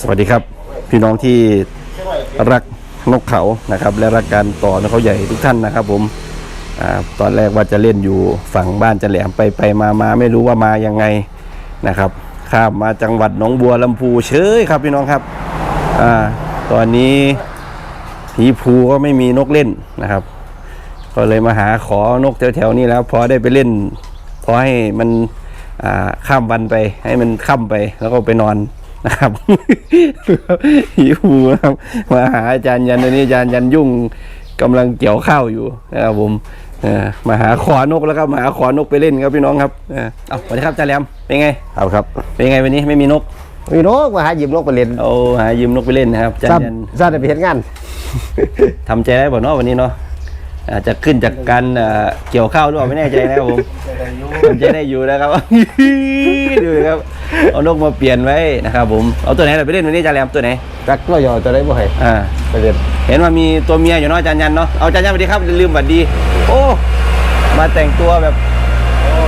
สวัสดีครับ พี่น้องที่รักนกเขานะครับ และรักการต่อนกเขาใหญ่ทุกท่านนะครับ ผมอตอนแรกว่าจะเล่นอยู่ฝั่งบ้านจะแหลมไปไปมามาไม่รู้ว่ามายังไงนะครับข้ามมาจังหวัดหนองบัวลำพูเฉยครับพี่น้องครับอตอนนี้ผีภูก็ไม่มีนกเล่นนะครับ ก็เลยมาหาขอนกแถวๆนี้แล้วพอได้ไปเล่นพอให้มันข้ามวันไปให้มันค่ำไปแล้วก็ไปนอน นะครับหิวนะครับมาหาอาจารย์ยันตอนนี้อาจารย์ยันยุ่งกำลังเกี่ยวข้าวอยู่นะครับผมเออมาหาขอนกแล้วครับมาหาขอนกไปเล่นครับพี่น้องครับเออเอาสวัสดีครับอาจารย์แหลมเป็นไงครับครับ เป็นไงวันนี้ไม่มีนกมีนกมาหาหยิบนกไปเล่นเอาหายืมนกไปเล่นนะครับอาจารทราบย์ยันทราบได้ไปเห็นงานทำใจได้บ่เนาะวันนี้เนาะ อาจจะขึ้นจากการเอ่อเกี่ยวข้าวหรือเปล่าไม่แน่ใจนะครับผมทำใจได้อยู่นะครับดูนะครับเอานกมาเปลี่ยนไว้นะครับผมเอาตัวไหนเราไปเล่นวันนี้อาจารย์แหลมตัวไหนจักรยอจะได้บ่ให้อ่าไปเล่นเห็นว่ามีตัวเมียอยู่เนาะอาจารย์ยันเนาะเอาอาจารย์ยันสวัสดีครับลืมบัตรดี โอ้มาแต่งตัวแบบ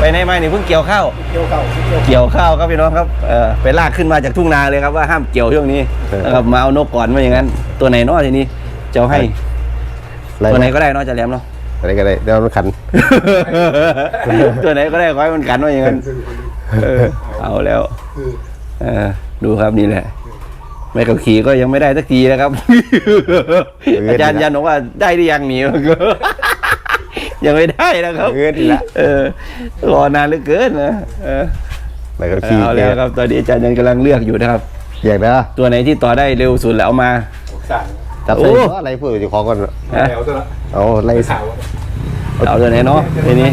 ไปไหนมาเนี่ยเพิ่งเกี่ยวข้าวเกี่ยวเก่าเกี่ยวเกี่ยวข้าวครับพี่น้องครับเออไปลากขึ้นมาจากทุ่งนาเลยครับว่าห้ามเกี่ยวช่วงนี้เออนะครับมาเอานกก่อนว่าอย่างนั้น ตัวไหนเนาะทีนี้จะเอาให้ตัวไหนก็ได้เนาะอาจารย์แหลมเนาะอะไรก็ได้เดี๋ยวมันขัน ตัวไหนก็ได้ขอให้มันกันว่าอย่างนั้นเออเอาแล้วเออดูครับนี่แหละไม่กับขี่ก็ยังไม่ได้สักทีนะครับ อาจารย์ยันบอกว่าได้หรือยังหนียังไม่ได้นะครับเงินอีกละเออรอนานเหลือเกินนะเออแล้วก็ขี่เอาแล้วครับ ตอนนี้อาจารย์ยันกำลังเลือกอยู่นะครับอยากได้ตัวไหนที่ต่อได้เร็วสุดแล้วเอามา จับโอ้ใส่ตัวอะไรพูดอยู่ของก่อนฮะเอาไล่เอาตัวไหนเนาะทีนี้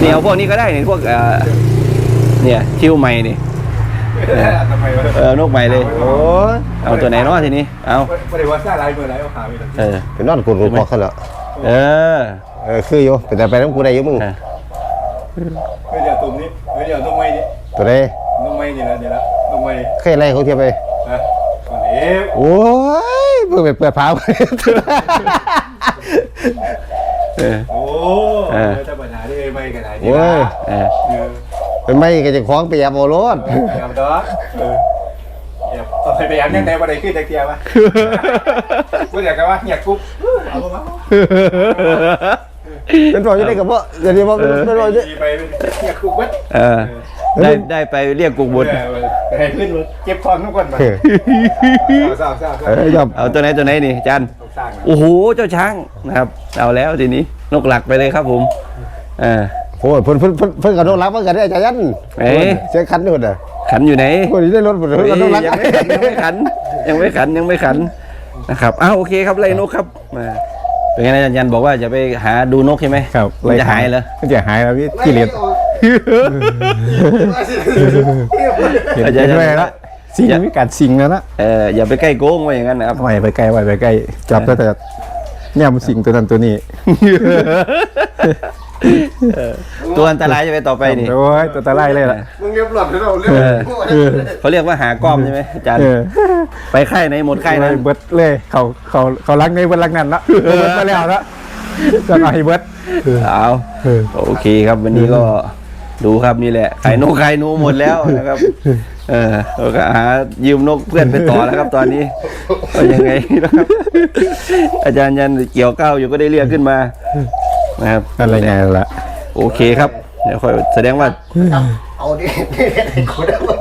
นี่เอาพวกนี้ก็ได้นี่พวกเอ่อเนี่ยทิวใหม่นี่เออนกใหม่เลยโอ้ยเอาตัวไหนเนาะทีนี้เอาไม่ได้ว่าซาลายเมื่อไรเอาขาไปเลยเออเป็นนอนกุนกุนพอเขาแล้วเออเออคืออยู่แต่ไปน้ำกูได้อยู่มึงเออไม่เดี๋ยวตุ่มนี้ไม่เดี๋ยวต้องไม่นี่ตัวใดต้องไม่นี่นะเดี๋ยวละต้องไม่เคยไล่เขาเทียบไปนะก่อนเอ๊ะโอ้ย เพิ่งไปเปิดผาไปเออ โอ้เออจะปัญหาที่ไม่กันไหนโอ้ยเออเออเป็นไม่ก็จะคล้องไปยาโมรถยำตัวเออต่อไปไปยำยังไงวันไหนขึ้นตะเกียบวะกูอยากกันว่าอยากกุ๊บเอามาเป็นตัวจะได้กับว่าเดี๋ยวนี้ว่าเป็นตัวจะไปอยากกุ๊บวัดเออ ได้ได้ไปเรียกกุกบุตรให้ขึ้นเก็บทองทุกคนมาเศร้าเศร้าเศร้าเออยอมเอาตัวไหนตัวไหนนี่อาจันสร้างโอ้โหเจ้าช้างนะครับ เอาแล้วทีนี้นกหลักไปเลยครับผมเออโอ้ยเพิ่นเพิ่นเพิ่นเพิ่นกับน้องรักเพิ่นกันได้อาจารย์ยันเอ๊ะเสียงคันอยู่น่ะขันอยู่ไหนคนที่ได้รถเพิ่นเฮ้ยกับน้องรักยังไม่ขันยังไม่ขันยังไม่ขันยังไม่ขันนะครับอ้าวโอเคครับไล่นกครับมาเป็นไงนะอาจารย์ยันบอกว่าจะไปหาดูนกใช่ไหมครับมันจะหายเหรอมันจะหายแล้วพี่กิเลส เห็นอาจารย์เห็นด้วยแล้วสิงมีการสิงแล้วนะเอออย่าไปใกล้โกงไว้อย่างนั้นนะครับไว้ไปใกล้ไว้ไปใกล้จับแต่แต่เนี่ยมันสิงตัวนั้นตัวนี้ตัวอันตรายจะไปต่อไปนี่โอ้ยตัวตะไลเลยล่ะมึงเรียบร้อยแล้วเรียบเออเขาเรียกว่าหากล้อมใช่ไหมอาจารย์เออไปค่ายไหนหมดค่ายนั้นเบิดเลยเขาเขาเขารักในเบิดรักนั่นละเบิดมาแล้วละจะเอาให้เบิดเอาเออโอเคครับวันนี้ก็ ดูครับนี่แหละขายนกขายหนูหมดแล้วนะครับ เออเราก็หายืมนกเพื่อนไปต่อแล้วครับ ตอนนี้ก็ยังไงนะครับ อาจารย์ยันเกี่ยวก้าวอยู่ก็ได้เรียกขึ้นมา นะครับอะไรไงล่ะโอเคครับเดี๋ยวค่อยแสดงว่า เอาดิไอ้กูได้บ่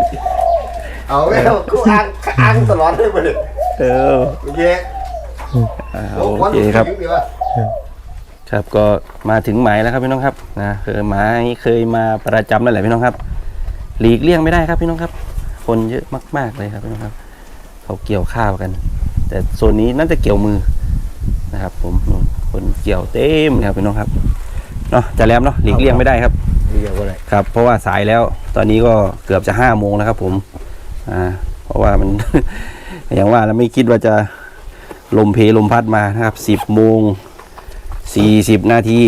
เอาแล้วกูอ้างอ้างตลอดเลยบ่เนี่ยเออโอเคอ่าโอเคครับ ครับก็มาถึงหมายแล้วครับพี่น้องครับนะคือหมายเคยมาประจำนั่นแหละพี่น้องครับ หลีกเลี่ยงไม่ได้ครับพี่น้องครับ คนเยอะมาก ๆเลยครับพี่น้องครับ เขาเกี่ยวข้าวกัน แต่โซนนี้น่าจะเกี่ยวมือนะครับ ผมนู่นคนเกี่ยวเต็มเลยครับพี่น้องครับเนาะจะแลมเนาะหลีกเลี่ยงไม่ได้ครับเดี๋ยวบ่ได้ครับ เพราะว่าสายแล้วตอนนี้ก็เกือบจะห้าโมงแล้วครับ ผมอ่าเพราะว่ามันอย่างว่าเราไม่คิดว่าจะลมเพลลมพัดมานะครับสิบโมง สี่สิบนาที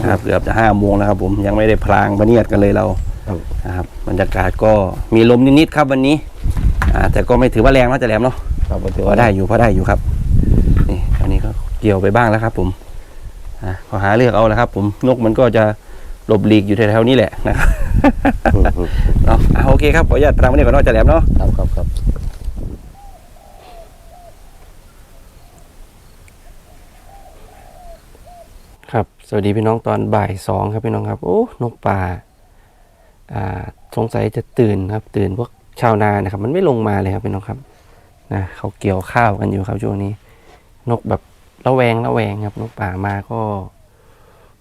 นะครับเกือบจะห้าโมงแล้วครับ ผมยังไม่ได้พลางประเนียดกันเลยเรานะครับบรรยากาศก็มีลมนิดๆครับวันนี้อ่าแต่ก็ไม่ถือว่าแรงเนาะจะแหลมเนาะครับบ่ถือพอว่าได้อยู่พอได้อยู่ครับนี่ตอนนี้ก็เกี่ยวไปบ้างแล้วครับ ผมอ่าพอหาเลือกเอาแล้วครับ ผมนกมันก็จะหลบหลีกอยู่แถวๆนี้แหละนะครับ เนาะอะโอเคครับขออนุญาตพลังวันนี้ก่อนเนาะจะแหลมเนาะ ครับครับครับ ครับสวัสดีพี่น้องตอนบ่ายสองครับพี่น้องครับ โอ้นกป่าอ่าสงสัยจะตื่นครับ ตื่นพวกชาวนานะครับ มันไม่ลงมาเลยครับพี่น้องครับนะเขาเกี่ยวข้าวกันอยู่ครับช่วงนี้ นกแบบระแวงระแวงครับ นกป่ามาก็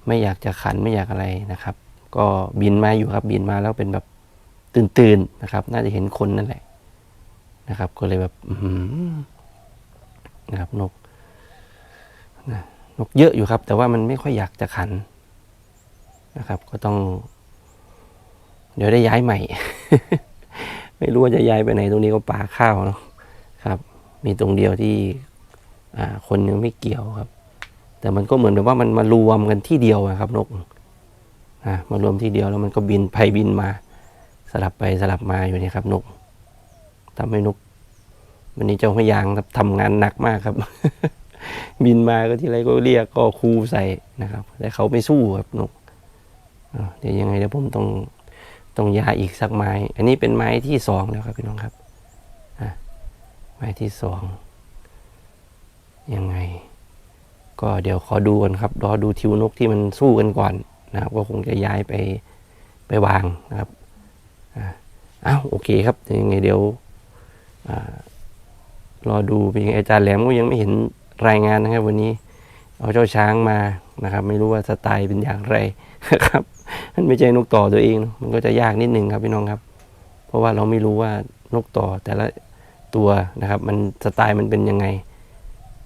ไม่อยากจะขันไม่อยากอะไรนะครับ ก็บินมาอยู่ครับ บินมาแล้วเป็นแบบตื่นตื่นๆนะครับ น่าจะเห็นคนนั่นแหละนะครับ ก็เลยแบบอื้อหือนะครับนกนะ นกเยอะอยู่ครับ แต่ว่ามันไม่ค่อยอยากจะขันนะครับ ก็ต้อง เดี๋ยวได้ย้ายใหม่ ไม่รู้ว่าจะย้ายไปไหนตรงนี้ก็ป่าข้าวเนาะครับ มีตรงเดียวที่คนยังไม่เกี่ยวครับ แต่มันก็เหมือนแบบว่ามันมารวมกันที่เดียวอะครับ นกอ่ามารวมที่เดียวแล้วมันก็บินไปบินมา สลับไปสลับมาอยู่นี่ครับ นกทำให้นกวันนี้เจ้าพยางทำงานหนักมากครับ บินมาก็ที่ไรก็เรียกก็คูใส่นะครับ แต่เขาไม่สู้ครับนกเดี๋ยวยังไงเดี๋ยวผมต้องต้องย้ายอีกสักไม้ อันนี้เป็นไม้ที่สองแล้วครับพี่น้องครับไม้ที่สองยังไง ก็เดี๋ยวขอดูกันครับรอดูทิวนกที่มันสู้กันก่อนนะครับ ก็คงจะย้ายไปไปวางนะครับอ้าวโอเคครับยังไงเดี๋ยวอรอดูเป็นยังไงอาจารย์แหลมก็ยังไม่เห็น รายงานนะครับ วันนี้เอาเจ้าช้างมานะครับ ไม่รู้ว่าสไตล์เป็นอย่างไรนะครับ มันไม่ใช่นกต่อตัวเอง มันก็จะยากนิดนึงครับพี่น้องครับ เพราะว่าเราไม่รู้ว่านกต่อแต่ละตัวนะครับ มันสไตล์มันเป็นยังไง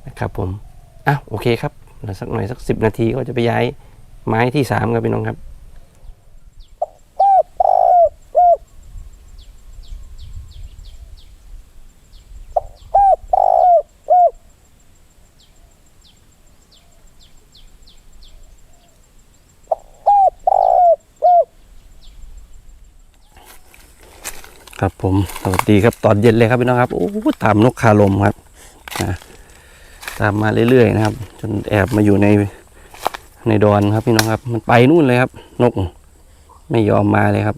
นะครับ ผมอะโอเคครับสักหน่อยสักสิบนาทีก็จะไปย้ายไม้ที่สามครับพี่น้องครับ ครับผมสวัสดีครับตอนเย็นเลยครับพี่น้องครับโอ้ตามนกคาลมครับนะตามมาเรื่อยๆนะครับ จนแอบมาอยู่ในในดอนครับพี่น้องครับ มันไปนู่นเลยครับ นก ไม่ยอมมาเลยครับ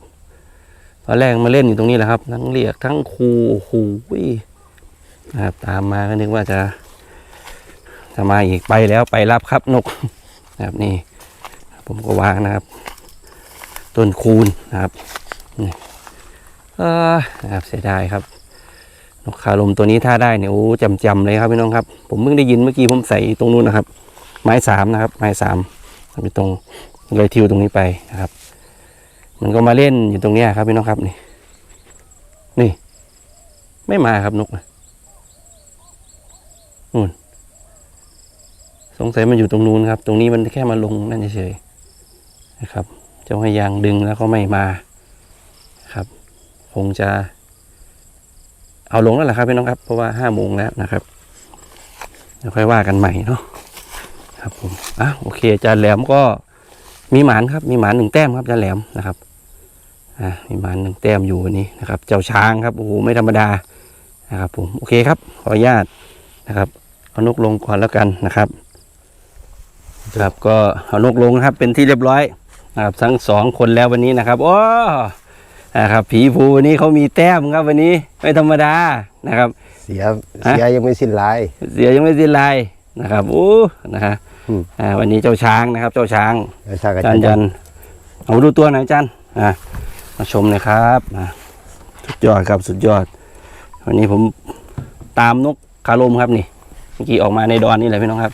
ตอนแรกมาเล่นอยู่ตรงนี้แหละครับ ทั้งเรียกทั้งคูโอ้โหนะครับ ตามมาก็นึกว่าจะจะมาอีกไปแล้วไปรับครับนกนะครับนี่ ผมก็วางนะครับ ต้นคูณนะครับเออนะครับเสียดายครับ นกขาลมตัวนี้ถ้าได้เนี่ยโอ้จำจำๆเลยครับพี่น้องครับ ผมเพิ่งได้ยินเมื่อกี้ผมใส่ตรงนู้นนะครับ ไม้สามนะครับ ไม้สามไปตรงเลยทิวตรงนี้ไปนะครับ มันก็มาเล่นอยู่ตรงเนี้ยครับพี่น้องครับนี่ นี่ ไม่มาครับนกนู่นสงสัยมันอยู่ตรงนู้นครับ ตรงนี้มันแค่มาลงนั่นเฉยๆนะครับ เจ้าให้ยางดึงแล้วก็ไม่มา คงจะ เอาลงแล้วแหละครับพี่น้องครับ เพราะว่าห้าโมงแล้วนะครับเดี๋ยวค่อยว่ากันใหม่เนาะครับผมอะโอเคอาจารย์แหลมก็มีหมานครับ มีหมานหนึ่งแต้มครับอาจารย์แหลมนะครับอ่ามีหมานหนึ่งแต้มอยู่วันนี้นะครับ เจ้าช้างครับโอ้โหไม่ธรรมดานะครับผมโอเคครับขออนุญาตนะครับเอานกลงก่อนแล้วกันนะครับครับก็เอานกลงครับเป็นที่เรียบร้อยนะครับทั้งสองคนแล้ววันนี้นะครับโอ้ นะครับผีภูวันนี้เขามีแต้มครับวันนี้ไม่ธรรมดานะครับ เสียเสียยังไม่สิ้นลาย เสียยังไม่สิ้นลายนะครับโอ้นะฮะอืมอ่าวันนี้เจ้าช้างนะครับ เจ้าช้างแล้วชากัอาจารย์จันเอามาดูตัวหน่อยอาจารย์อ่ามาชมหนะครับอ่าสุดยอดครับสุดยอด วันนี้ผมตามนกคาลมครับนี่เมื่อกี้ออกมาในดอนนี่แหละพี่น้องครับ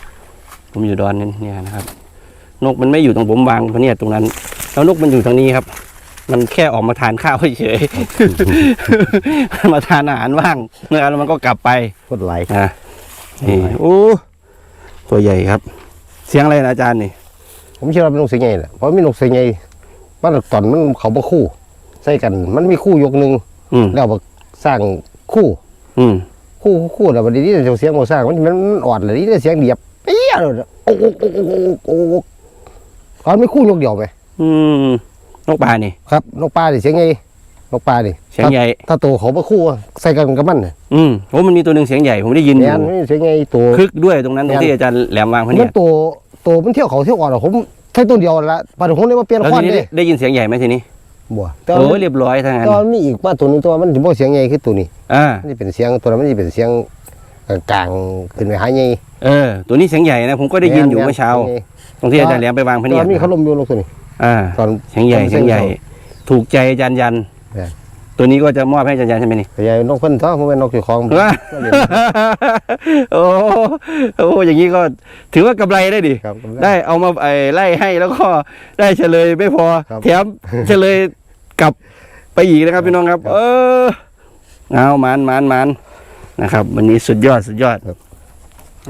ผมอยู่ดอนนี่เนี่ยนะครับ นกมันไม่อยู่ตรงผมวางพะเนียดตรงนั้น แล้วนกมันอยู่ทางนี้ครับ มันแค่ออกมาทานข้าวเฉยๆมันมาทานอาหารว่างแล้วมันก็กลับไปโคตรไหลอะนี่โอ้ตัวใหญ่ครับ เสียงอะไรนะอาจารย์นี่ ผมเชื่อว่าเป็นนกเสียงใหญ่แหละเพราะมีนกเสียงใหญ่มันตอนมันเขาบ่คู่ ใส่กัน มันมีคู่ยกหนึ่งอืมแล้วมาสร้างคู่ อืมคู่คู่แล้ววันนี้เดี๋ยวเสียงบ่สร้างมันมันมันอ่อนเลยนี่เสียงเดียบเปี้ยเลยโอ้โอ้โอ้โอ้โอ้โอ้โอ้ตอนมีคู่ยกเดียวไหมอืม นกปลานี่ ครับนกปลาดิเสียงใหญ่นกปลาดิเสียงใหญ่ ถ้าตัวเขาบ่คู่อะใส่กันกับมันน่ะอืมโอ้มันมีตัวหนึ่งเสียงใหญ่ผมได้ยินอแม่ยู่นมันเสียงใหญ่ตัวคึกด้วยตรงนั้นตรงที่อาจารย์แหลมวางพะมัเนียนตัวตัวมันเที่ยวเขาเที่ยวอ่อนอะผมใช้ตัวเดียวละปลาดุกผมได้มาเปลี่ยนแล้วควัทีนนี้เด้ได้ได้ยินเสียงใหญ่ไหมทีนี้บัวแต่ว่าโอ้เรียบร้อยทั้งนั้นแต่ว่ามีอีกมาตัวหนึงตัวมันถึงบ่เสียงใหญ่คือตัวนี้อ่ามันจะเป็นเสียงตัวนั้นมันจะเป็นเสียงกลางๆขึ้นไปหาใหญ่เออ ตัวนี้เสียงใหญ่นะผมก็ได้ยินอยู่เมื่อเช้าสียงใหญ่ตรงที่อาจารย์แหลมไปวางพตเนียอนดนี้เขาลมอยู่ลงตัวนี้ อ่าตอนเสียงใหญ่ตอนเสียงใหญ่เส้นถูกใจอาจารย์ยันเนี่ยตัวนี้ก็จะมอบให้อาจารย์ยันใช่ไหมนี่ใหญ่นกเพิ่นท้อผมเป็นนกเจ้าของว้าโอ้โอ้อย่างนี้ก็ถือว่ากำไรได้ดิครับได้เอามาไอ้ไล่ให้แล้วก็ได้เฉลยไม่พอครับแถมเฉลยกลับไปอีกนะครับพี่น้องครับครับ เออเอามันมันมันนะครับ วันนี้สุดยอดสุดยอดครับ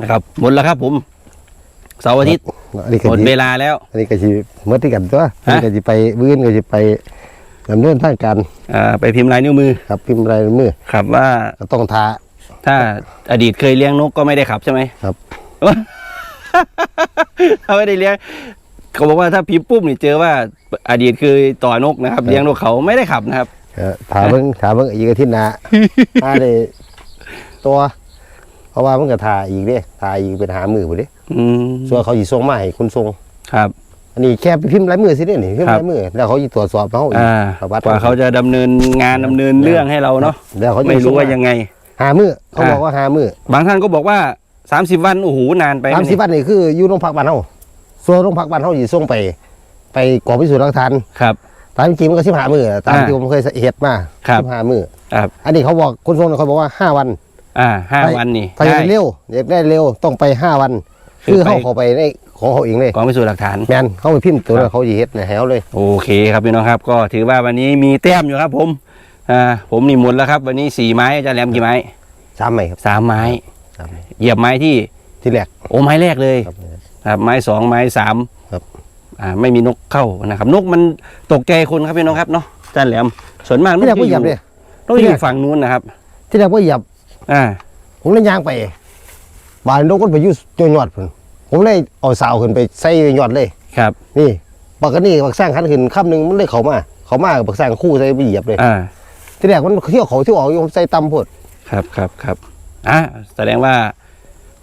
นะครับหมดแล้วครับผม เสาร์อาทิตย์อันนี้ก็หมดสิเวลาแล้ว อันนี้ก็สิเมื่อที่กันตัวอันนี้ก็สิไปบื้นก็สิไปดำเนินทางการอ่าไปพิมพ์ลายนิ้วมือครับพิมพ์ลายมือครับว่าก็ต้องทาถ้าอดีตเคยเลี้ยงนกก็ไม่ได้ขับใช่ไหม ครับ ถ้าไม่ได้เลี้ยงเขาบอกว่าถ้าพิมพ์ปุ๊บนี่เจอว่าอดีตเคยต่อนกนะครับ เลี้ยงนกเขาไม่ได้ขับนะครับ เอ่อถามเบิ่งถามเบิ่งอีกอาทิตย์หน้า ถ้าได้ตัว เพราะว่ามันก็ทาอีกเด้ทาอีกเป็นหามือบ่เด้ อืมส่วนเขาสิส่งมาให้คุณส่งครับ อันนี้แค่ไปพิมพ์ลายมือสิเด้นี่พิมพ์ครับลายมือแล้วเขาสิตรวจสอบเขาอีกอ่าประวัติกว่าเขาจะดำเนินงานดำเนินเรื่องให้เราเนาะแล้วเขาจะไม่รู้ว่าส่ยังไง หามือเขาบอกว่าหามือบางท่านก็บอกว่า 30 วันโอ้โหนานไปไหสามสิบวันนี่คืออยู่โรงพักบ้านเฮาส่วนโรงพักบ้านเฮาสิส่งไป ไปกองพิสูจน์หลักฐาน ครับ ตามจริงมันก็สิบห้ามือตามอ่าที่ผมเคยเฮ็ดมาครับ สิบห้ามือครับอันนี้เขาบอกคุณทรงเขาบอกว่าห้าวันอ่าห้าไปวันนี่ถ้าอยากได้ได้เร็วอยากได้เร็วต้องไปห้าวัน คือคือไปเขาเข้าไปในของเขาเองเลยกองพิสูจน์หลักฐานแมนเขาไปพิมพ์ตัวครันั้บนเขาสิเฮ็ดในแถวเลย โอเคครับพี่น้องครับ ก็ถือว่าวันนี้มีแต้มอยู่ครับ ผมอ่าผมนี่หมดแล้วครับ วันนี้สี่ไม้อาจารย์แหลมกี่ไม้สามไหมครับสามไม้สามไม้เหยียบไม้ที่ที่แรกโอ้ไม้แรกเลยครับครับไม้สองไม้สามครับอ่าไม่มีนกเข้านะครับ นกมันตกใจคนครับพี่น้องครับเนาะอาจารย์แหลมส่วนมากนที่กแรกจะก็อเหยียบยู่เลยนกจะอยู่ฝั่งนู้นนะครับ ที่แรกก็เหยียบอ่าผมเลยย่างไป บานนกมันไปอยู่จนยอดพุ่นผมเลยเอาสาวขึ้นไปใส่ยอดเลย ครับ นี่ปกติบักสร้างคันขึ้นคำหนึ่งมันเลยเขามา เขามาบักสร้างคู่ใส่ไปเหยียบเลย อ่า ที่แรกมันเที่ยวเขาเที่ยวออกอยู่ผมใส่ตำพดครับครับครับอะแสดงว่า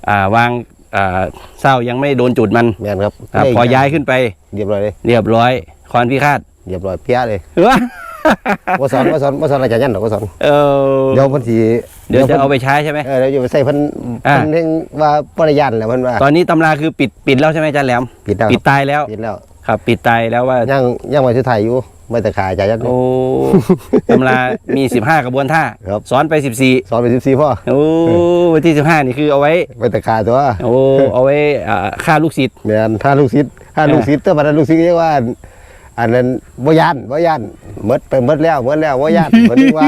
อ่าวาง อ่าเศร้ายังไม่โดนจุดมันแมนครับอ่าพอย้ายขึ้นไป เรียบร้อยเลยเรียบร้อยควานพิฆาตเรียบร้อยเปี้ยเลยว้า ว่าสอนว่าสอนว่าสอนอาจารย์ยันหรอกว่าสอนเออเดี๋ยวเพันสีเดี๋ยวจะเอาไปใช้ใช่ไหม เออเดี๋ยวจะไปใส่เพันอ่า เพันเร่งว่าปริยันแหละเพันว่า ตอนนี้ตำราคือปิดปิดแล้วใช่ไหมอาจารย์แหลมปิดแล้วปิดตายแล้ว ปิดแล้วครับ ปิดตายแล้วว่ายังยังไว้ที่ไทยอยู่ไม่แต่ขายอาจารย์ยัน โอ้ ตำรามี 15 กระบวนท่าครับ สอนไป 14 สอนไปสิบสี่พ่อโอ้วันที่ 15 นี่คือเอาไว้ ไม่แต่ขายตัวโอ้เอาไว้อ่าฆ่าลูกศิษย์แมนถ้าลูกศิษย์ถ้าลูกศิษย์แต่บัดนั้นลูกศิษย์เรียกว่า อันนั้นบ่ยานบ่ยานหมดไปหมดแล้วหมดแล้วบ่ยานมันนึกว่า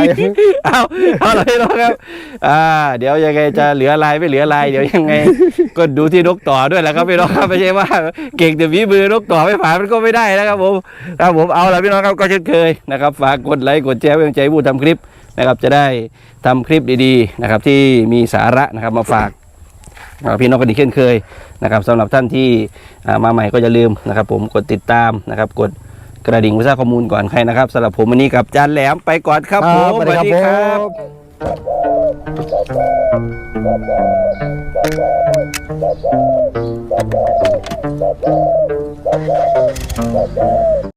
เอาเอาเลยนะครับอ่าเดี๋ยวยังไงจะเหลือลายไม่เหลือลายเดี๋ยวยังไง ก็ดูที่นกต่อด้วยแหละครับพี่น้องครับไม่ใช่ว่า เก่งแต่ฝีมือนกต่อไม่ผ่านมันก็ไม่ได้นะครับผมครับผมเอาละพี่น้องครับก็เช่นเคยนะครับฝากกดไลค์กดแชร์เพื่อเป็นใจผู้ทำคลิปนะครับจะได้ทำคลิปดีๆนะครับที่มีสาระนะครับมาฝากอ่าพี่น้องกันอีกเช่นเคยนะครับสำหรับท่านที่อ่ามาใหม่ก็อย่าลืมนะครับ ผมกดติดตามนะครับกด กระดิ่งเพื่อทราบข้อมูลก่อนใครนะครับสำหรับผมวันนี้กับจานแหลมไปก่อนครับผมสวัสดีครับผมผม